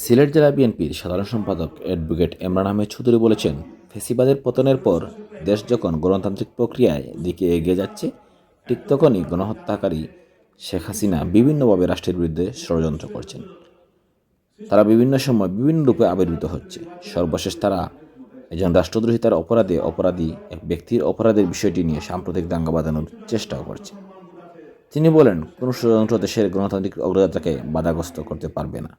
সিলেট জেলা বিএনপির সাধারণ সম্পাদক অ্যাডভোকেট ইমরান আহমেদ চৌধুরী বলেছেন, ফেসিবাদের পতনের পর দেশ যখন গণতান্ত্রিক প্রক্রিয়ায় দিকে এগিয়ে যাচ্ছে, ঠিক তখনই গণহত্যাকারী শেখ হাসিনা বিভিন্নভাবে রাষ্ট্রের বিরুদ্ধে ষড়যন্ত্র করছেন। তারা বিভিন্ন সময় বিভিন্ন রূপে আবির্ভূত হচ্ছে। সর্বশেষ তারা একজন রাষ্ট্রদ্রোহিতার অপরাধে অপরাধী, এক ব্যক্তির অপরাধের বিষয়টি নিয়ে সাম্প্রতিক দাঙ্গা বাঁধানোর চেষ্টাও করছে। তিনি বলেন, কোনো ষড়যন্ত্র দেশের গণতান্ত্রিক অগ্রযাত্রাকে বাধাগ্রস্ত করতে পারবে না।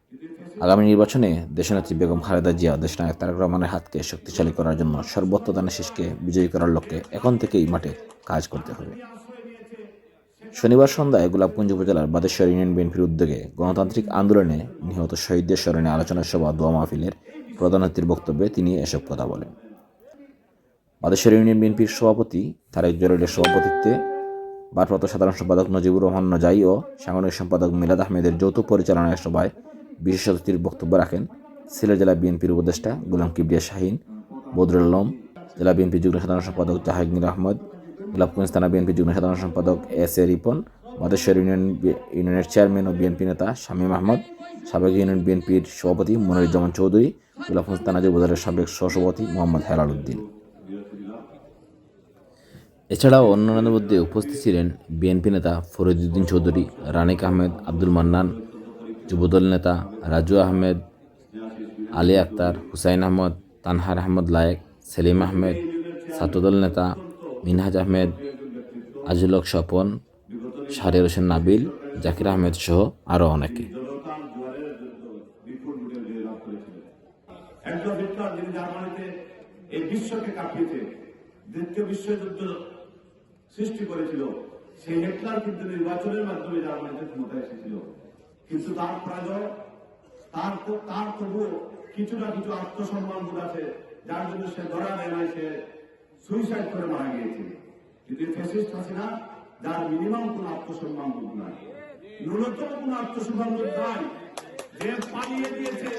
আগামী নির্বাচনে দেশনেত্রী বেগম খালেদা জিয়া দেশনায়ক তারেক রহমানের হাতকে শক্তিশালী করার জন্য দানের শেষকে বিজয়ী করার লক্ষ্যে এখন থেকেই মাঠে কাজ করতে হবে। শনিবার সন্ধ্যায় গোলাপগঞ্জ উপজেলার বাদেশ্বর ইউনিয়ন বিএনপির উদ্যোগে গণতান্ত্রিক আন্দোলনে নিহত শহীদদের স্মরণে আলোচনা সভা দোয়া মাহফিলের প্রধানমন্ত্রীর বক্তব্যে তিনি এসব কথা বলেন। বাদেশ্বর ইউনিয়ন বিএনপির সভাপতি তারেক জলিলের সভাপতিত্বে ভারপ্রাপ্ত সাধারণ সম্পাদক নজিবুর রহমান নজাই ও সাংগঠনিক সম্পাদক মিলাদ আহমেদের যৌথ পরিচালনায় সভায় বিশেষ অতিথির বক্তব্য রাখেন সিলেট জেলা বিএনপির উপদেষ্টা গোলাম কিবরিয়া শাহিন, বদরুল আলম জেলা বিএনপি যুগ্ম সাধারণ সম্পাদক জাহাঙ্গীর আহমদ গোলাপগঞ্জ থানা বিএনপি যুগ্ম সাধারণ সম্পাদক S A Ripon Madeshwar union ইউনিয়নের চেয়ারম্যান ও বিএনপি নেতা শামীম আহমদ, সাবেক ইউনিয়ন বিএনপির সভাপতি মনিরুজ্জামান চৌধুরী গোলাপগঞ্জ থানা উপজেলার সাবেক সহসভাপতি মোহাম্মদ হেলাল উদ্দিন। এছাড়াও অন্যান্যদের মধ্যে উপস্থিত ছিলেন বিএনপি নেতা ফরিদুদ্দিন চৌধুরী, রানিক আহমেদ, আব্দুল মান্নান যুবদল নেতা রাজু আহমেদ, আলী আক্তার, হুসাইন আহমদ তানহার আহমদ লায়েক, সেলিম আহমেদ, ছাত্রদল নেতা মিনহাজ আহমেদ, আজিলক স্বপন, শাহরিয়ার হোসেন নাবিল, জাকির আহমেদ সহ আরও অনেকে। দ্বিতীয় বিশ্বযুদ্ধ সৃষ্টি করেছিল, সেই হিটলার কিন্তু নির্বাচনের মাধ্যমে জার্মানিতে ক্ষমতা এসেছিল কিন্তু তার প্রয়োজন তার তার তবুও কিছু না কিছু আত্মসম্মান বোধ আছে, যার জন্য সে ধরা দেয় সে সুইসাইড করে মারা গিয়েছে কিন্তু ফেসিস্ট হাসিনা, যার মিনিমাম কোন আত্মসম্মান বোধ নাই। ন্যূনতম কোন আত্মসম্মান বোধ নাই। যে পালিয়ে দিয়েছে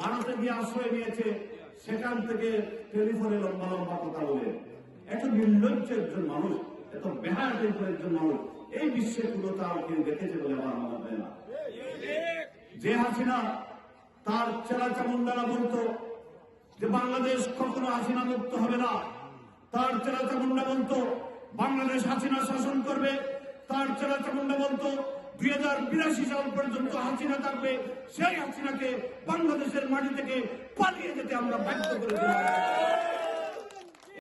ভারতে গিয়ে আশ্রয় নিয়েছে, সেখান থেকে টেলিফোনে লম্বা লম্বা কথা বলে। এত নির্লজ্জ একজন মানুষ, এত বেহায় টাইপের একজন মানুষ, এই বিশ্বে কোনো তার কেউ দেখেছে বলে আমার মনে হয় না। যে হাসিনা তার চেলা চামুন্ডারা বলতো যে বাংলাদেশ কখনো হাসিনা মুক্ত হবে না, তার চেলা চামুন্ডা বলতো বাংলাদেশ হাসিনা শাসন করবে, তার চেলা চামুন্ডা বলতো দুই হাজার বিরাশি সাল পর্যন্ত হাসিনা থাকবে, সেই হাসিনাকে বাংলাদেশের মাটি থেকে পালিয়ে যেতে আমরা বাধ্য করে